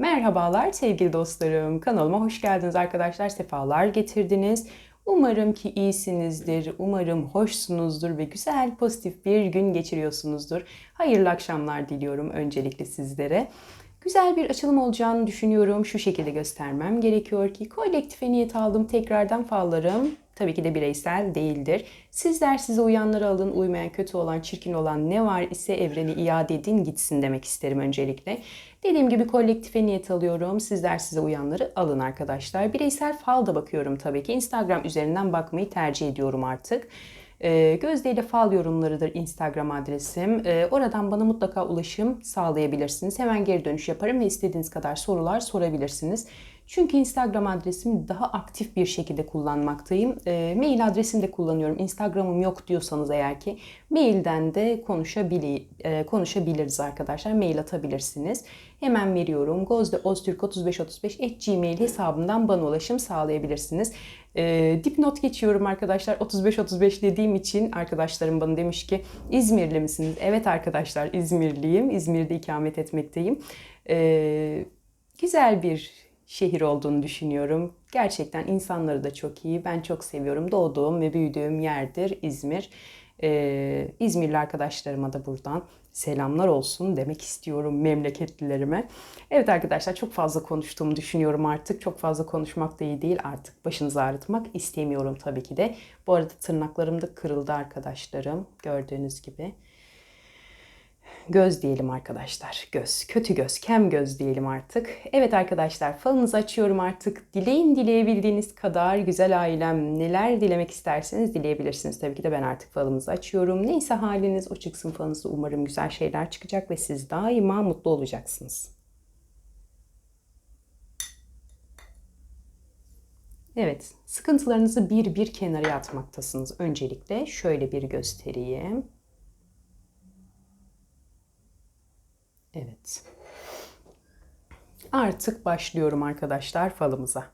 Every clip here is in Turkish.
Merhabalar sevgili dostlarım. Kanalıma hoş geldiniz arkadaşlar. Sefalar getirdiniz. Umarım ki iyisinizdir. Umarım hoşsunuzdur ve güzel pozitif bir gün geçiriyorsunuzdur. Hayırlı akşamlar diliyorum öncelikle sizlere. Güzel bir açılım olacağını düşünüyorum. Şu şekilde göstermem gerekiyor ki kolektife niyet aldım. Tekrardan fallarım tabii ki de bireysel değildir. Sizler size uyanları alın, uymayan, kötü olan, çirkin olan ne var ise evreni iade edin gitsin demek isterim öncelikle. Dediğim gibi kolektife niyet alıyorum. Sizler size uyanları alın arkadaşlar. Bireysel fal da bakıyorum tabii ki. Instagram üzerinden bakmayı tercih ediyorum artık. E, Gözde ile fal yorumlarıdır Instagram adresim. E, oradan bana mutlaka ulaşım sağlayabilirsiniz. Hemen geri dönüş yaparım ve istediğiniz kadar sorular sorabilirsiniz. Çünkü Instagram adresimi daha aktif bir şekilde kullanmaktayım. E, mail adresini de kullanıyorum. Instagram'ım yok diyorsanız eğer ki mailden de konuşabili, e, konuşabiliriz arkadaşlar. Mail atabilirsiniz. Hemen veriyorum. gozdeoztürk3535 gmail hesabından bana ulaşım sağlayabilirsiniz. E, dipnot geçiyorum arkadaşlar. 35-35 dediğim için arkadaşlarım bana demiş ki İzmirli misiniz? Evet arkadaşlar İzmirliyim. İzmir'de ikamet etmekteyim. E, güzel bir şehir olduğunu düşünüyorum. Gerçekten insanları da çok iyi. Ben çok seviyorum. Doğduğum ve büyüdüğüm yerdir İzmir. Ee, İzmirli arkadaşlarıma da buradan selamlar olsun demek istiyorum memleketlilerime. Evet arkadaşlar çok fazla konuştuğumu düşünüyorum artık. Çok fazla konuşmak da iyi değil artık. Başınızı ağrıtmak istemiyorum tabii ki de. Bu arada tırnaklarım da kırıldı arkadaşlarım. Gördüğünüz gibi. Göz diyelim arkadaşlar. Göz. Kötü göz. Kem göz diyelim artık. Evet arkadaşlar falınızı açıyorum artık. Dileyin dileyebildiğiniz kadar güzel ailem neler dilemek isterseniz dileyebilirsiniz. Tabii ki de ben artık falımızı açıyorum. Neyse haliniz o çıksın falınızda umarım güzel şeyler çıkacak ve siz daima mutlu olacaksınız. Evet, sıkıntılarınızı bir bir kenara atmaktasınız. Öncelikle şöyle bir göstereyim. Evet. Artık başlıyorum arkadaşlar falımıza.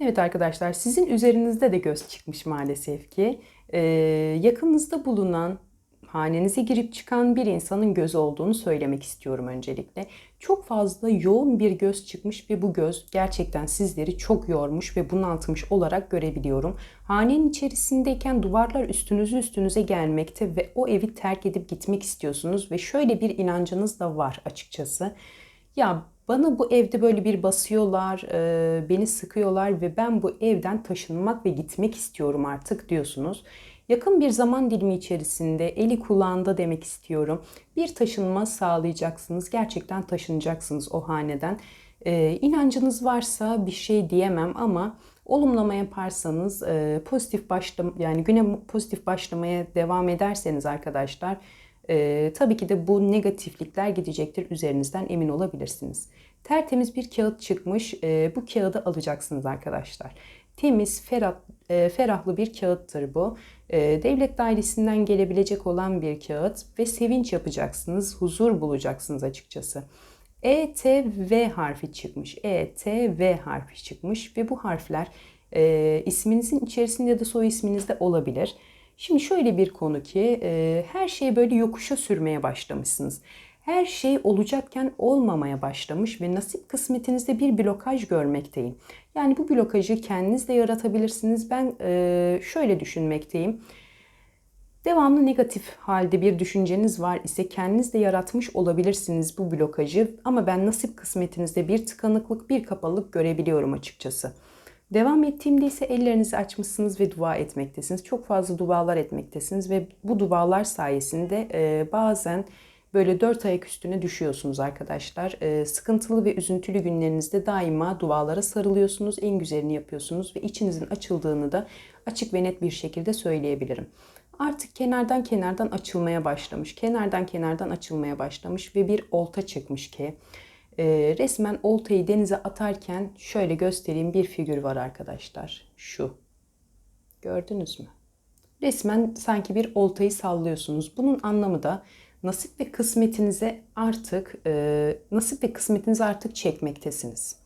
Evet arkadaşlar sizin üzerinizde de göz çıkmış maalesef ki. Ee, yakınızda bulunan hanenize girip çıkan bir insanın göz olduğunu söylemek istiyorum öncelikle. Çok fazla yoğun bir göz çıkmış ve bu göz gerçekten sizleri çok yormuş ve bunaltmış olarak görebiliyorum. Hanenin içerisindeyken duvarlar üstünüzü üstünüze gelmekte ve o evi terk edip gitmek istiyorsunuz ve şöyle bir inancınız da var açıkçası. Ya bana bu evde böyle bir basıyorlar, beni sıkıyorlar ve ben bu evden taşınmak ve gitmek istiyorum artık diyorsunuz. Yakın bir zaman dilimi içerisinde eli kulağında demek istiyorum. Bir taşınma sağlayacaksınız. Gerçekten taşınacaksınız o haneden. Ee, inancınız varsa bir şey diyemem ama olumlama yaparsanız e, pozitif başlam yani güne pozitif başlamaya devam ederseniz arkadaşlar e, tabii ki de bu negatiflikler gidecektir. Üzerinizden emin olabilirsiniz. Tertemiz bir kağıt çıkmış. E, bu kağıdı alacaksınız arkadaşlar. Temiz, ferah, e, ferahlı bir kağıttır bu. E, devlet dairesinden gelebilecek olan bir kağıt ve sevinç yapacaksınız, huzur bulacaksınız açıkçası. E, T, V harfi çıkmış. E, T, V harfi çıkmış ve bu harfler e, isminizin içerisinde ya da soy isminizde olabilir. Şimdi şöyle bir konu ki e, her şeyi böyle yokuşa sürmeye başlamışsınız her şey olacakken olmamaya başlamış ve nasip kısmetinizde bir blokaj görmekteyim. Yani bu blokajı kendiniz de yaratabilirsiniz. Ben e, şöyle düşünmekteyim. Devamlı negatif halde bir düşünceniz var ise kendiniz de yaratmış olabilirsiniz bu blokajı ama ben nasip kısmetinizde bir tıkanıklık, bir kapalılık görebiliyorum açıkçası. Devam ettiğimde ise ellerinizi açmışsınız ve dua etmektesiniz. Çok fazla dualar etmektesiniz ve bu dualar sayesinde e, bazen böyle dört ayak üstüne düşüyorsunuz arkadaşlar. Ee, sıkıntılı ve üzüntülü günlerinizde daima dualara sarılıyorsunuz. En güzelini yapıyorsunuz ve içinizin açıldığını da açık ve net bir şekilde söyleyebilirim. Artık kenardan kenardan açılmaya başlamış. Kenardan kenardan açılmaya başlamış ve bir olta çıkmış ki e, resmen oltayı denize atarken şöyle göstereyim bir figür var arkadaşlar. Şu. Gördünüz mü? Resmen sanki bir oltayı sallıyorsunuz. Bunun anlamı da nasip ve kısmetinize artık e, nasip ve kısmetinizi artık çekmektesiniz.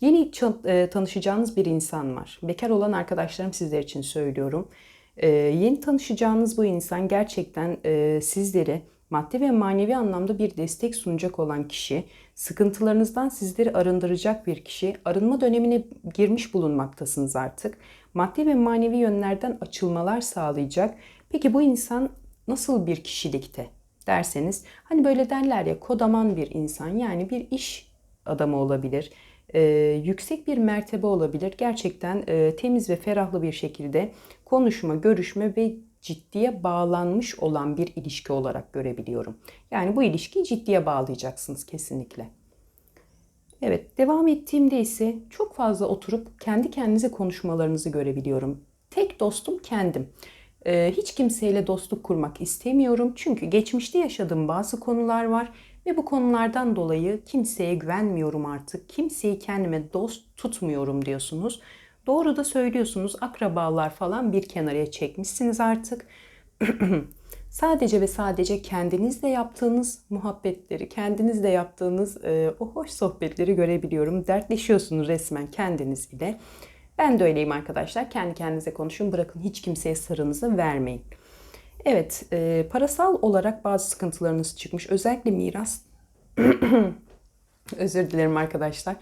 Yeni e, tanışacağınız bir insan var. Bekar olan arkadaşlarım sizler için söylüyorum. E, yeni tanışacağınız bu insan gerçekten e, sizleri maddi ve manevi anlamda bir destek sunacak olan kişi, sıkıntılarınızdan sizleri arındıracak bir kişi, arınma dönemine girmiş bulunmaktasınız artık. Maddi ve manevi yönlerden açılmalar sağlayacak. Peki bu insan nasıl bir kişilikte derseniz, hani böyle derler ya kodaman bir insan yani bir iş adamı olabilir e, yüksek bir mertebe olabilir. Gerçekten e, temiz ve ferahlı bir şekilde konuşma, görüşme ve ciddiye bağlanmış olan bir ilişki olarak görebiliyorum. Yani bu ilişkiyi ciddiye bağlayacaksınız kesinlikle. Evet, devam ettiğimde ise çok fazla oturup kendi kendinize konuşmalarınızı görebiliyorum. Tek dostum kendim. Ee, hiç kimseyle dostluk kurmak istemiyorum. Çünkü geçmişte yaşadığım bazı konular var ve bu konulardan dolayı kimseye güvenmiyorum artık. Kimseyi kendime dost tutmuyorum diyorsunuz. Doğru da söylüyorsunuz. Akrabalar falan bir kenaraya çekmişsiniz artık. sadece ve sadece kendinizle yaptığınız muhabbetleri, kendinizle yaptığınız e, o hoş sohbetleri görebiliyorum. Dertleşiyorsunuz resmen kendiniz ile. Ben de öyleyim arkadaşlar. Kendi kendinize konuşun. Bırakın hiç kimseye sırrınızı vermeyin. Evet, e, parasal olarak bazı sıkıntılarınız çıkmış. Özellikle miras. Özür dilerim arkadaşlar.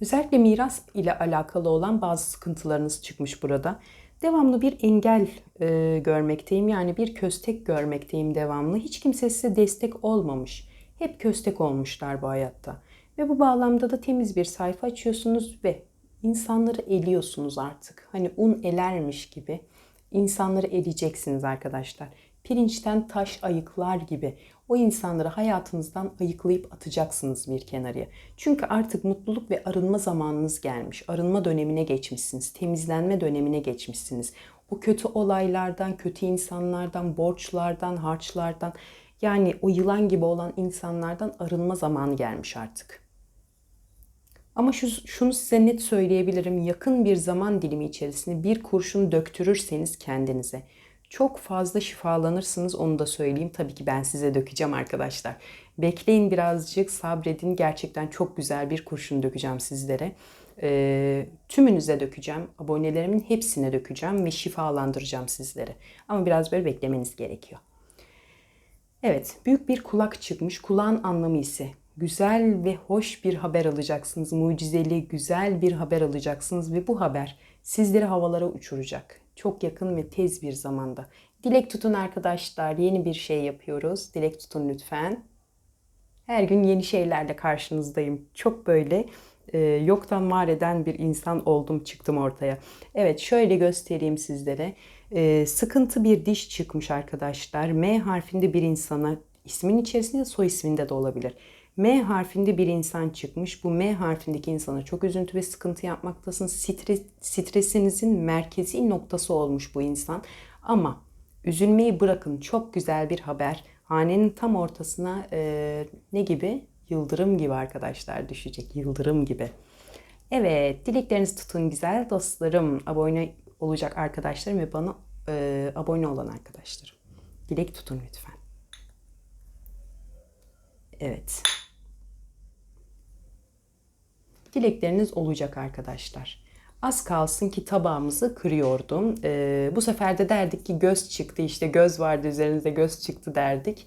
Özellikle miras ile alakalı olan bazı sıkıntılarınız çıkmış burada. Devamlı bir engel e, görmekteyim. Yani bir köstek görmekteyim devamlı. Hiç kimse size destek olmamış. Hep köstek olmuşlar bu hayatta. Ve bu bağlamda da temiz bir sayfa açıyorsunuz ve insanları eliyorsunuz artık. Hani un elermiş gibi insanları eleyeceksiniz arkadaşlar. Pirinçten taş ayıklar gibi o insanları hayatınızdan ayıklayıp atacaksınız bir kenarıya. Çünkü artık mutluluk ve arınma zamanınız gelmiş. Arınma dönemine geçmişsiniz. Temizlenme dönemine geçmişsiniz. O kötü olaylardan, kötü insanlardan, borçlardan, harçlardan yani o yılan gibi olan insanlardan arınma zamanı gelmiş artık. Ama şu, şunu size net söyleyebilirim. Yakın bir zaman dilimi içerisinde bir kurşun döktürürseniz kendinize çok fazla şifalanırsınız onu da söyleyeyim. Tabii ki ben size dökeceğim arkadaşlar. Bekleyin birazcık sabredin. Gerçekten çok güzel bir kurşun dökeceğim sizlere. E, tümünüze dökeceğim. Abonelerimin hepsine dökeceğim ve şifalandıracağım sizleri. Ama biraz böyle beklemeniz gerekiyor. Evet, büyük bir kulak çıkmış. Kulağın anlamı ise güzel ve hoş bir haber alacaksınız. Mucizeli, güzel bir haber alacaksınız ve bu haber sizleri havalara uçuracak. Çok yakın ve tez bir zamanda. Dilek tutun arkadaşlar. Yeni bir şey yapıyoruz. Dilek tutun lütfen. Her gün yeni şeylerle karşınızdayım. Çok böyle e, yoktan var eden bir insan oldum çıktım ortaya. Evet şöyle göstereyim sizlere. E, sıkıntı bir diş çıkmış arkadaşlar. M harfinde bir insana ismin içerisinde soy isminde de olabilir. M harfinde bir insan çıkmış. Bu M harfindeki insana çok üzüntü ve sıkıntı yapmaktasınız. Stres, stresinizin merkezi noktası olmuş bu insan. Ama üzülmeyi bırakın. Çok güzel bir haber. Hanenin tam ortasına e, ne gibi? Yıldırım gibi arkadaşlar düşecek. Yıldırım gibi. Evet, dileklerinizi tutun güzel dostlarım. Abone olacak arkadaşlarım ve bana e, abone olan arkadaşlarım. Dilek tutun lütfen. Evet dilekleriniz olacak arkadaşlar. Az kalsın ki tabağımızı kırıyordum. Ee, bu sefer de derdik ki göz çıktı işte göz vardı üzerinizde göz çıktı derdik.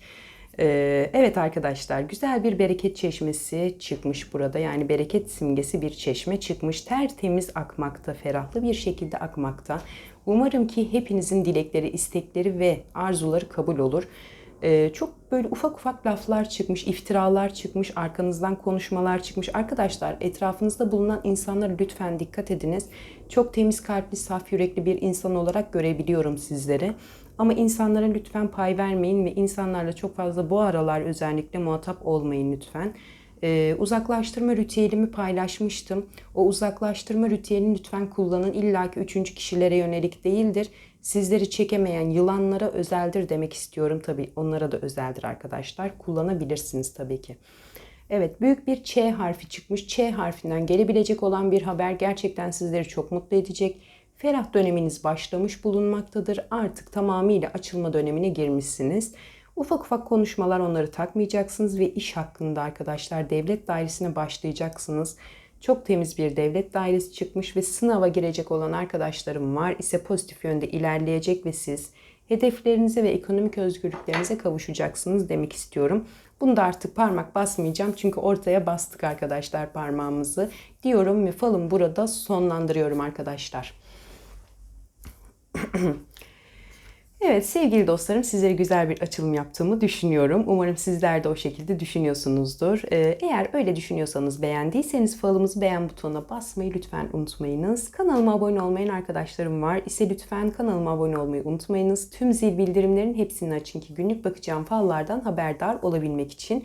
Ee, evet arkadaşlar güzel bir bereket çeşmesi çıkmış burada. Yani bereket simgesi bir çeşme çıkmış. Tertemiz akmakta, ferahlı bir şekilde akmakta. Umarım ki hepinizin dilekleri, istekleri ve arzuları kabul olur. Ee, çok böyle ufak ufak laflar çıkmış, iftiralar çıkmış, arkanızdan konuşmalar çıkmış. Arkadaşlar etrafınızda bulunan insanlara lütfen dikkat ediniz. Çok temiz kalpli, saf yürekli bir insan olarak görebiliyorum sizleri. Ama insanlara lütfen pay vermeyin ve insanlarla çok fazla bu aralar özellikle muhatap olmayın lütfen. Ee, uzaklaştırma ritüelimi paylaşmıştım. O uzaklaştırma ritüelini lütfen kullanın. İlla ki üçüncü kişilere yönelik değildir sizleri çekemeyen yılanlara özeldir demek istiyorum. Tabii onlara da özeldir arkadaşlar. Kullanabilirsiniz tabii ki. Evet büyük bir Ç harfi çıkmış. Ç harfinden gelebilecek olan bir haber gerçekten sizleri çok mutlu edecek. Ferah döneminiz başlamış bulunmaktadır. Artık tamamıyla açılma dönemine girmişsiniz. Ufak ufak konuşmalar onları takmayacaksınız ve iş hakkında arkadaşlar devlet dairesine başlayacaksınız. Çok temiz bir devlet dairesi çıkmış ve sınava girecek olan arkadaşlarım var ise pozitif yönde ilerleyecek ve siz hedeflerinize ve ekonomik özgürlüklerinize kavuşacaksınız demek istiyorum. Bunu da artık parmak basmayacağım çünkü ortaya bastık arkadaşlar parmağımızı diyorum ve falım burada sonlandırıyorum arkadaşlar. Evet sevgili dostlarım sizlere güzel bir açılım yaptığımı düşünüyorum. Umarım sizler de o şekilde düşünüyorsunuzdur. Ee, eğer öyle düşünüyorsanız beğendiyseniz falımızı beğen butonuna basmayı lütfen unutmayınız. Kanalıma abone olmayan arkadaşlarım var ise lütfen kanalıma abone olmayı unutmayınız. Tüm zil bildirimlerin hepsini açın ki günlük bakacağım fallardan haberdar olabilmek için.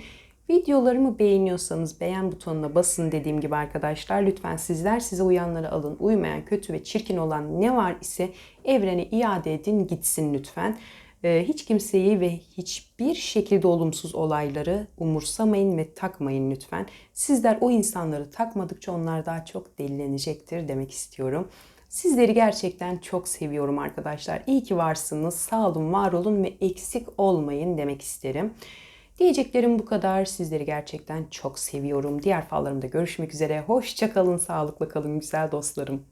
Videolarımı beğeniyorsanız beğen butonuna basın dediğim gibi arkadaşlar. Lütfen sizler size uyanları alın. Uymayan, kötü ve çirkin olan ne var ise evrene iade edin gitsin lütfen. Ee, hiç kimseyi ve hiçbir şekilde olumsuz olayları umursamayın ve takmayın lütfen. Sizler o insanları takmadıkça onlar daha çok delilenecektir demek istiyorum. Sizleri gerçekten çok seviyorum arkadaşlar. İyi ki varsınız. Sağ olun, var olun ve eksik olmayın demek isterim. Diyeceklerim bu kadar. Sizleri gerçekten çok seviyorum. Diğer fallarımda görüşmek üzere. Hoşça kalın, sağlıkla kalın güzel dostlarım.